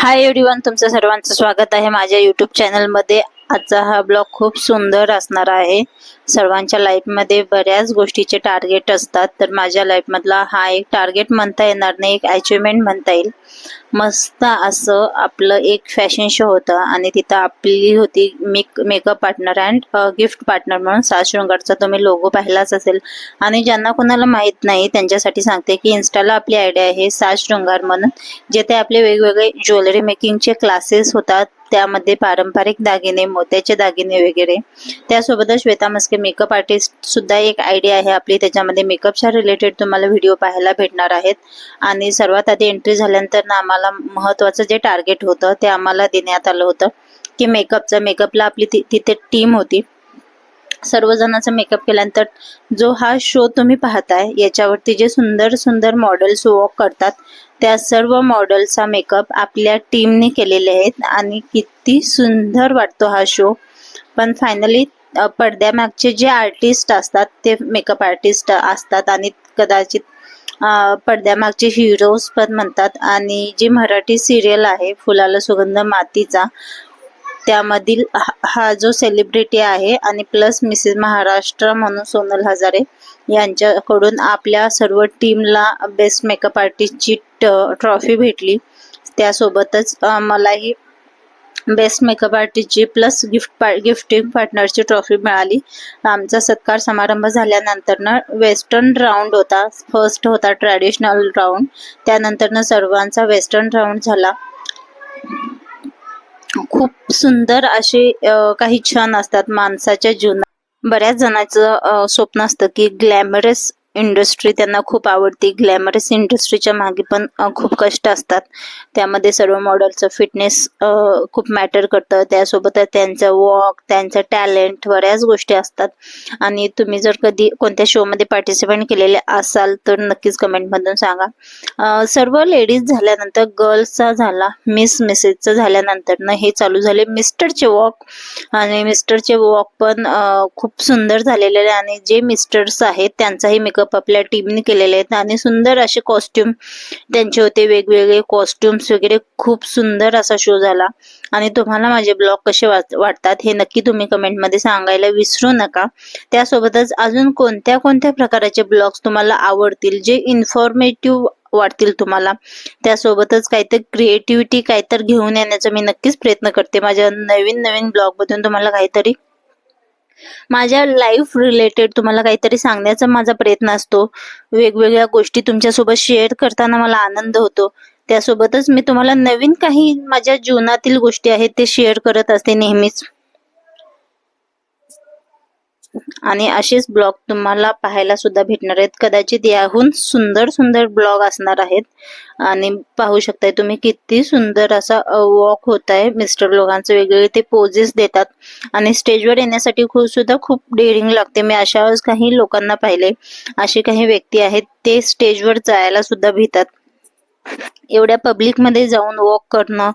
Hi everyone तुमचं सर्वांचं स्वागत आहे माझ्या युट्यूब चॅनलमध्ये आजचा हा ब्लॉग खूप सुंदर असणार आहे. सर्वांच्या लाईफमध्ये बऱ्याच गोष्टीचे टार्गेट असतात. तर माझ्या लाईफमधला हा एक टार्गेट म्हणता येणार नाही एक अचिव्हमेंट म्हणता येईल. मस्त असं आपलं एक फॅशन शो होतं आणि तिथं आपली होती make makeup partner and gift partner म्हणून साजशृंगारचा तुम्ही लोगो पाहिलाच असेल. आणि ज्यांना कोणाला माहीत नाही त्यांच्यासाठी सांगते की इन्स्टाला आपली आयडिया आहे सात शृंगार म्हणून जेथे आपले वेगवेगळे ज्वेलरी मेकिंगचे क्लासेस होतात. त्यामध्ये पारंपरिक दागिने मोत्याचे दागिने वगैरे. त्यासोबतच श्वेता मस्के मेकअप आर्टिस्ट सुद्धा एक आयडिया आहे आपली. त्याच्यामध्ये मेकअपच्या रिलेटेड तुम्हाला व्हिडिओ पाहायला भेटणार आहेत. आणि सर्वात आधी एंट्री झाल्यानंतर ना आम्हाला महत्वाचं जे टार्गेट होतं ते आम्हाला देण्यात आलं होतं. की मेकअपचं मेकअपला आपली तिथे टीम होती. सर्वजणाचा मेकअप केल्यानंतर जो हा शो तुम्ही पाहताय याच्यावरती जे सुंदर सुंदर मॉडेल्स वॉक करतात त्या सर्व मॉडेलचा मेकअप आपल्या टीमने केलेले आहेत आणि किती सुंदर वाटतो हा शो पण फायनली पडद्यामागचे जे आर्टिस्ट असतात ते मेकअप आर्टिस्ट असतात आणि कदाचित पडद्यामागचे हिरोज पण म्हणतात. आणि जी मराठी सिरियल आहे फुलाला सुगंध मातीचा त्यामधील हा हा जो सेलिब्रिटी आहे आणि प्लस मिसेस महाराष्ट्र म्हणून सोनल हजारे यांच्याकडून आपल्या सर्व टीमला बेस्ट मेकअप आर्टिस्टची ट्रॉफी भेटली. त्यासोबतच मलाही बेस्ट मेकअप आर्टिस्टची प्लस गिफ्ट पा गिफ्टिंग पार्टनरची ट्रॉफी मिळाली. आमचा सत्कार समारंभ झाल्यानंतर वेस्टर्न राऊंड होता. फर्स्ट होता ट्रॅडिशनल राऊंड. त्यानंतर सर्वांचा वेस्टर्न राऊंड झाला. खूप सुंदर असे काही क्षण असतात माणसाच्या जीवनात. बऱ्याच जणांचं स्वप्न असतं की ग्लॅमरस इंडस्ट्री त्यांना खूप आवडती ग्लॅमरस इंडस्ट्रीच्या मागे पण खूप कष्ट असतात. त्यामध्ये सर्व मॉडेलचं फिटनेस खूप मॅटर करतं. त्यासोबत त्यांचं वॉक त्यांचं टॅलेंट बऱ्याच गोष्टी असतात. आणि तुम्ही जर कधी कोणत्या शोमध्ये पार्टिसिपेट केलेले असाल तर नक्कीच कमेंटमधून सांगा. सर्व लेडीज झाल्यानंतर गर्ल्सचा झाला मिस मिसेसचा झाल्यानंतर ना हे चालू झाले. मिस्टरचे वॉक आणि मिस्टरचे वॉक पण खूप सुंदर झालेले आणि जे मिस्टर्स आहेत त्यांचाही मेकअप आपल्या टीमने केलेले आहेत. आणि सुंदर असे कॉस्ट्युम त्यांचे होते. वेगवेगळे कॉस्ट्युम्स वगैरे खूप सुंदर असा शो झाला. आणि तुम्हाला माझे ब्लॉग कसे वाटतात हे नक्की तुम्ही कमेंटमध्ये सांगायला विसरू नका. त्यासोबतच अजून कोणत्या कोणत्या प्रकारचे ब्लॉग्स तुम्हाला आवडतील? जे इन्फॉर्मेटिव्ह वाटतील तुम्हाला? त्यासोबतच काहीतरी क्रिएटिव्हिटी काहीतरी घेऊन येण्याचा मी नक्कीच प्रयत्न करते. माझ्या नवीन नवीन ब्लॉगमधून तुम्हाला काहीतरी माझ्या लाईफ रिलेटेड तुम्हाला काहीतरी सांगण्याचा माझा प्रयत्न असतो. वेगवेगळ्या गोष्टी तुमच्यासोबत शेअर करताना मला आनंद होतो. त्यासोबतच मी तुम्हाला नवीन काही माझ्या जीवनातील गोष्टी आहेत ते शेअर करत असते नेहमीच. आणि असेच ब्लॉग तुम्हाला पाहायला सुद्धा भेटणार आहेत. कदाचित याहून सुंदर सुंदर ब्लॉग असणार आहेत. आणि पाहू शकताय तुम्ही किती सुंदर असा वॉक होत आहे मिस्टर लोकांचे वेगवेगळे ते पोजेस देतात. आणि स्टेजवर येण्यासाठी खूप सुद्धा खूप डेअरिंग लागते. मी अशा काही लोकांना पाहिले. असे काही व्यक्ती आहेत ते स्टेजवर जायला सुद्धा भेटतात. एवढ्या पब्लिकमध्ये जाऊन वॉक करणं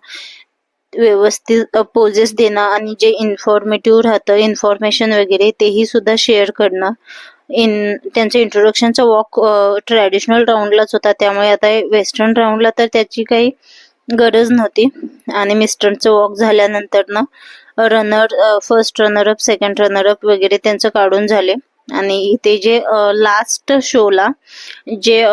व्यवस्थित पोजेस देणं आणि जे इन्फॉर्मेटिव्ह राहतं इन्फॉर्मेशन वगैरे तेही सुद्धा शेअर करणं. इन त्यांचं इंट्रोडक्शनचा वॉक ट्रॅडिशनल राऊंडलाच होता. त्यामुळे आता वेस्टर्न राऊंडला तर त्याची काही गरज नव्हती. आणि मिस्टरचं वॉक झाल्यानंतर ना runner first runner up second runner up वगैरे त्यांचं काढून झाले. आणि इथे जे लास्ट शोला जे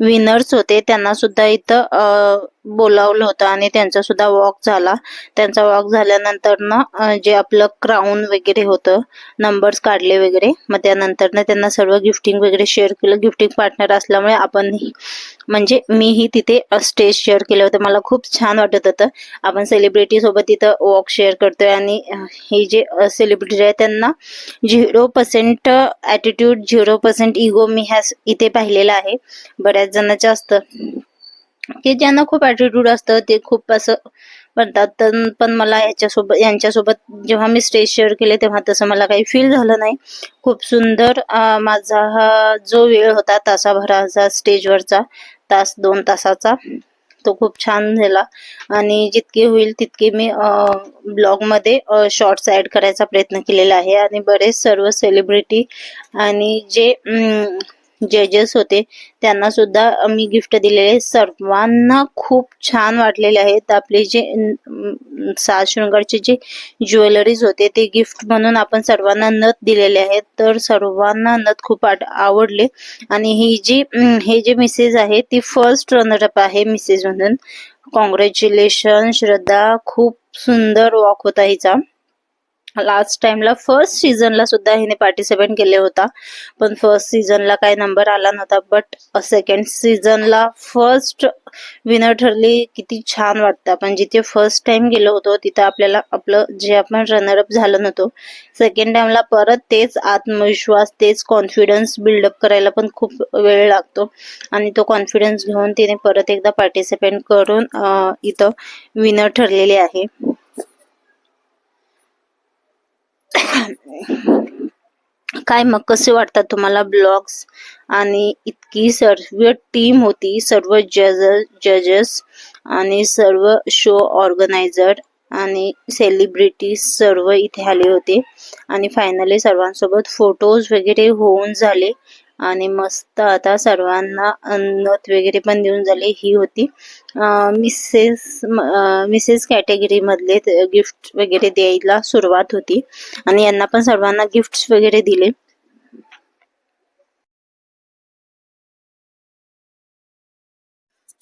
विनर्स होते त्यांना सुद्धा इथं बोलावलं होतं आणि त्यांचा सुद्धा वॉक झाला. त्यांचा वॉक झाल्यानंतर ना जे आपलं क्राऊन वगैरे होतं नंबर्स काढले वगैरे मग त्यानंतर ना त्यांना सर्व गिफ्टिंग वगैरे शेअर केलं. गिफ्टिंग पार्टनर असल्यामुळे आपण म्हणजे मीही तिथे स्टेज शेअर केलं होतं. मला खूप छान वाटत होतं. आपण सेलिब्रिटी सोबत तिथं वॉक शेअर करतोय आणि हे जे सेलिब्रिटी आहे त्यांना zero percent attitude zero percent ego मी ह्या इथे पाहिलेला आहे. बऱ्याच जणांच्या असतं. की ज्यांना खूप ॲटिट्यूड असतं ते खूप असं म्हणतात. तर पण मला याच्यासोबत यांच्यासोबत जेव्हा मी स्टेज शेअर केले तेव्हा तसं मला काही फील झालं नाही. खूप सुंदर माझा हा जो वेळ होता तासाभराचा स्टेजवरचा तास दोन तासाचा तो खूप छान झाला. आणि जितके होईल तितके मी ब्लॉगमध्ये शॉर्ट्स ऍड करायचा प्रयत्न केलेला आहे. आणि बरेच सर्व सेलिब्रिटी आणि जे जजेस होते. त्यांना सुद्धा मी गिफ्ट दिलेले सर्वांना खूप छान वाटलेले आहेत. आपले जे सात शृंगारचे जे ज्वेलरीज होते ते गिफ्ट म्हणून आपण सर्वांना नथ दिलेले आहेत. तर सर्वांना नथ खूप आवडले. आणि ही जी हे जे मिसेस आहे ती फर्स्ट रनरअप आहे मिसेस म्हणून. कॉंग्रॅच्युलेशन श्रद्धा. खूप सुंदर वॉक होता हिचा. लास्ट टाइमला फर्स्ट सीझनला सुद्धा हिने पार्टिसिपेट केले होता. पण फर्स्ट सीझनला काही नंबर आला नव्हता. बट सेकंड सीझनला फर्स्ट विनर ठरली. किती छान वाटतं. आपण जिथे फर्स्ट टाइम गेलो होतो तिथं आपल्याला आपलं जे आपण रनरअप झालं नव्हतो सेकंड टाइमला परत तेच आत्मविश्वास तेच कॉन्फिडन्स बिल्डअप करायला पण खूप वेळ लागतो. आणि तो कॉन्फिडन्स घेऊन तिने परत एकदा पार्टिसिपेट करून इथं विनर ठरलेली आहे. काय मग कसे वाटतात तुम्हाला ब्लॉग्स? आणि इतकी सर्व टीम होती सर्व जज जजेस आणि सर्व शो ऑर्गनायझर आणि सेलिब्रिटी सर्व इथे आले होते. आणि फायनली सर्वांसोबत फोटोज वगैरे होऊन झाले. आणि मस्त आता सर्वांना नथ वगैरे पण देऊन झाले. ही होती. मिसेस मिसेस कॅटेगरी मधले गिफ्ट वगैरे द्यायला सुरुवात होती. आणि यांना पण सर्वांना गिफ्ट वगैरे दिले.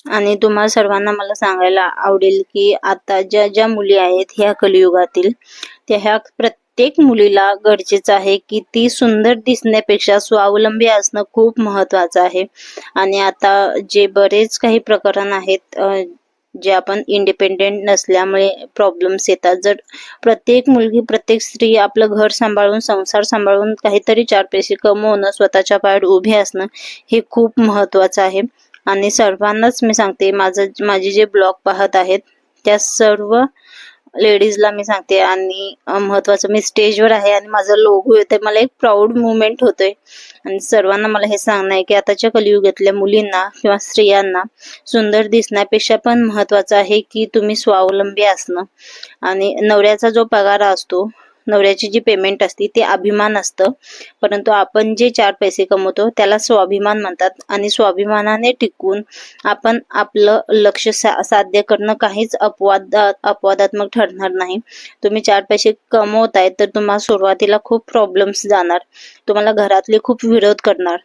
आणि तुम्हाला सर्वांना मला सांगायला आवडेल की आता ज्या ज्या मुली आहेत ह्या कलियुगातील त्या ह्या प्रत्येक प्रत्येक मुलीला गरजेचं आहे की ती सुंदर दिसण्यापेक्षा स्वावलंबी असणं खूप महत्वाचं आहे. आणि आता जे बरेच काही प्रकरण आहेत जे आपण इंडिपेंडेंट नसल्यामुळे प्रॉब्लेम्स येतात. जर प्रत्येक मुलगी प्रत्येक स्त्री आपलं घर सांभाळून संसार सांभाळून काहीतरी चार पैसे कमवणं स्वतःच्या पायावर उभे असणं हे खूप महत्वाचं आहे. आणि सर्वांनाच मी सांगते माझं माझे जे ब्लॉग पाहत आहेत त्या सर्व लेडीजला मी सांगते आणि महत्वाचं मी स्टेजवर आहे आणि माझा लोगो येते मला एक प्राऊड मुवमेंट होतोय. आणि सर्वांना मला हे सांगणं आहे की आताच्या कलियुगातल्या मुलींना किंवा स्त्रियांना सुंदर दिसण्यापेक्षा पण महत्वाचं आहे की तुम्ही स्वावलंबी असणं. आणि नवऱ्याचा जो पगार असतो नवऱ्याची जी पेमेंट असते ते अभिमान असतं. परंतु आपण जे चार पैसे कमवतो त्याला स्वाभिमान म्हणतात. आणि स्वाभिमानाने टिकून आपण आपलं लक्ष सा- साध्य करणं काहीच अपवाद अपवादात्मक ठरणार नाही. तुम्ही चार पैसे कमवताय तर तुम्हाला सुरुवातीला खूप प्रॉब्लेम्स जाणार. तुम्हाला घरातले खूप विरोध करणार.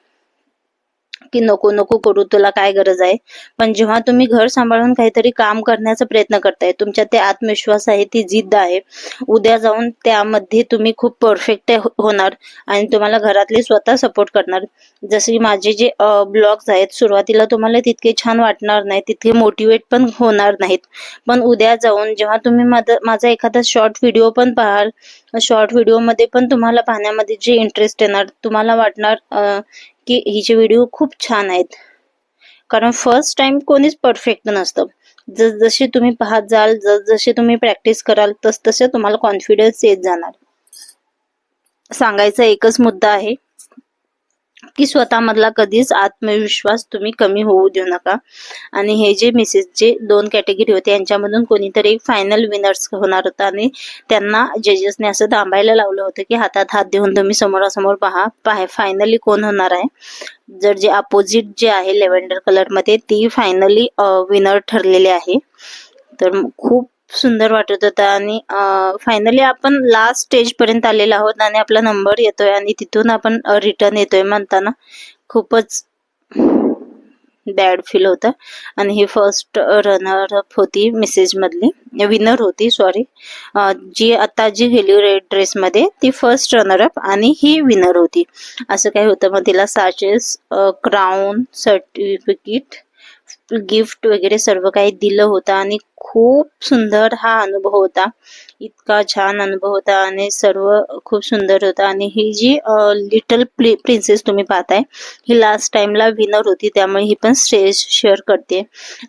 की नको नको करू तुला काय गरज आहे? पण जेव्हा तुम्ही घर सांभाळून काहीतरी काम करण्याचा प्रयत्न करताय तुमच्यात ते आत्मविश्वास आहे ती जिद्द आहे उद्या जाऊन त्यामध्ये तुम्ही खूप परफेक्ट हो-, होणार आणि तुम्हाला घरातले स्वतः सपोर्ट करणार. जसे की माझे जे ब्लॉग्स आहेत सुरुवातीला तुम्हाला तितके छान वाटणार नाही तितके मोटिवेट पण होणार नाहीत. पण उद्या जाऊन जेव्हा तुम्ही माझा माझा एखादा शॉर्ट व्हिडिओ पण पाहाल शॉर्ट व्हिडिओमध्ये पण तुम्हाला पाहण्यामध्ये जे इंटरेस्ट येणार तुम्हाला वाटणार की हिचे व्हिडिओ खूप छान आहेत. कारण फर्स्ट टाइम कोणीच परफेक्ट नसतं. जस जसे तुम्ही पाहत जाल जसजसे तुम्ही प्रॅक्टिस कराल तस तसे तुम्हाला कॉन्फिडन्स येत जाणार. सांगायचा एकच मुद्दा आहे की स्वतःमधला कधीच आत्मविश्वास तुम्ही कमी होऊ देऊ नका. आणि हे जे मिसेसचे दोन कॅटेगरी होते यांच्यामधून कोणीतरी एक फायनल विनर्स होणार होता आणि त्यांना जजेसने असं थांबायला लावलं होतं की हातात हात देऊन तुम्ही समोरासमोर पहा पाहा फायनली कोण होणार आहे. जर जे अपोजिट जे आहे लेव्हेंडर कलरमध्ये ती फायनली विनर ठरलेली आहे. तर खूप सुंदर वाटत होता. आणि फायनली आपण लास्ट स्टेज पर्यंत आलेलो आहोत आणि आपला नंबर येतोय आणि तिथून आपण रिटर्न येतोय म्हणताना खूपच बॅड फील होतं. आणि ही फर्स्ट रनर अप होती मेसेज मधली. विनर होती सॉरी जी आता जी गेली रेड ड्रेस मध्ये ती फर्स्ट रनर अप आणि ही विनर होती. असं काय होतं मग तिला साचेस क्राऊन सर्टिफिकेट गिफ्ट वगैरे सर्व काही दिलं होतं आणि खूप सुंदर हा अनुभव होता. इतका छान अनुभव होता आणि सर्व खूप सुंदर होता. आणि ही जी लिटल प्रिन्सेस तुम्ही पाहताय ही लास्ट टाइमला विनर होती त्यामुळे ही पण स्टेज शेअर करते.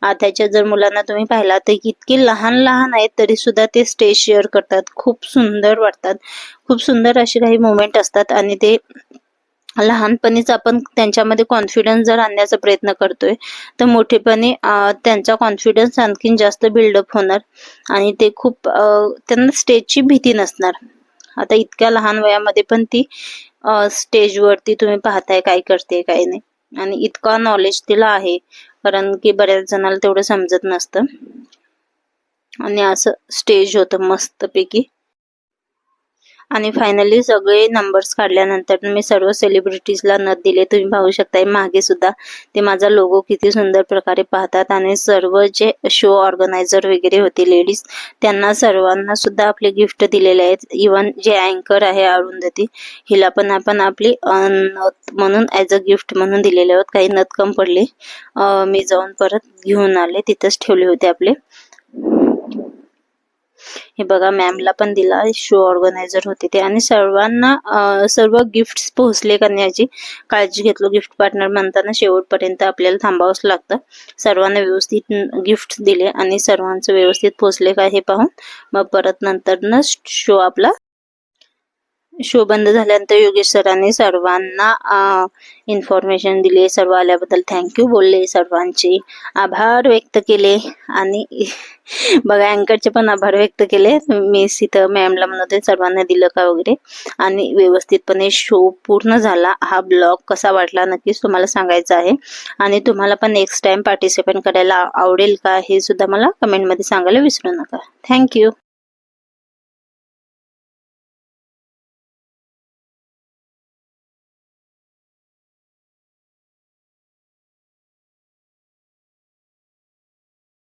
आताच्या जर मुलांना तुम्ही पाहिला तर इतके लहान लहान आहेत तरी सुद्धा ते स्टेज शेअर करतात. खूप सुंदर वाटतात. खूप सुंदर अशी काही मुवमेंट असतात आणि ते लहानपणीच आपण त्यांच्यामध्ये कॉन्फिडन्स जर आणण्याचा प्रयत्न करतोय तर मोठेपणी त्यांचा कॉन्फिडन्स आणखीन जास्त बिल्डअप होणार. आणि ते खूप त्यांना स्टेजची भीती नसणार. आता इतक्या लहान वयामध्ये पण ती स्टेजवरती तुम्ही पाहताय काय करते काय नाही. आणि इतका नॉलेज तिला आहे कारण की बऱ्याच जणाला तेवढं समजत नसतं. आणि असं स्टेज होतं मस्तपैकी. आणि फायनली सगळे नंबर्स काढल्यानंतर मी सर्व सेलिब्रिटीजला नथ दिले. तुम्ही पाहू शकताय मागे सुद्धा ते माझा लोगो किती सुंदर प्रकारे पाहतात आणि सर्व जे शो ऑर्गनायझर वगैरे होते लेडीज त्यांना सर्वांना सुद्धा आपले गिफ्ट दिलेले आहेत. इवन जे अँकर आहे अरुंधती हिला पण आपण आपली नथ म्हणून ॲज अ गिफ्ट म्हणून दिलेले आहोत. काही नथ कम पडले. मी जाऊन परत घेऊन आले. तिथंच ठेवले होते आपले. हे बघा मॅमला पण दिला. शो ऑर्गनायझर होते ते. आणि सर्वांना सर्व गिफ्ट पोहोचले करण्याची काळजी घेतलो. गिफ्ट पार्टनर म्हणताना शेवटपर्यंत आपल्याला थांबावंच लागतं. सर्वांना व्यवस्थित गिफ्ट दिले आणि सर्वांचं व्यवस्थित पोहोचले का हे पाहून. मग परत नंतर शो आपला शो बंद झाल्यानंतर योगेश सरांनी सर्वांना इन्फॉर्मेशन दिले. सर्व आल्याबद्दल थँक्यू बोलले सर्वांचे. आभार व्यक्त केले. आणि बघा अँकरचे पण आभार व्यक्त केले. मी इथं मॅमला म्हणत सर्वांना दिलं का वगैरे? आणि व्यवस्थितपणे शो पूर्ण झाला. हा ब्लॉग कसा वाटला नक्कीच तुम्हाला सांगायचा आहे. आणि तुम्हाला पण नेक्स्ट टाइम पार्टिसिपेट करायला आवडेल का हे सुद्धा मला कमेंटमध्ये सांगायला विसरू नका. थँक्यू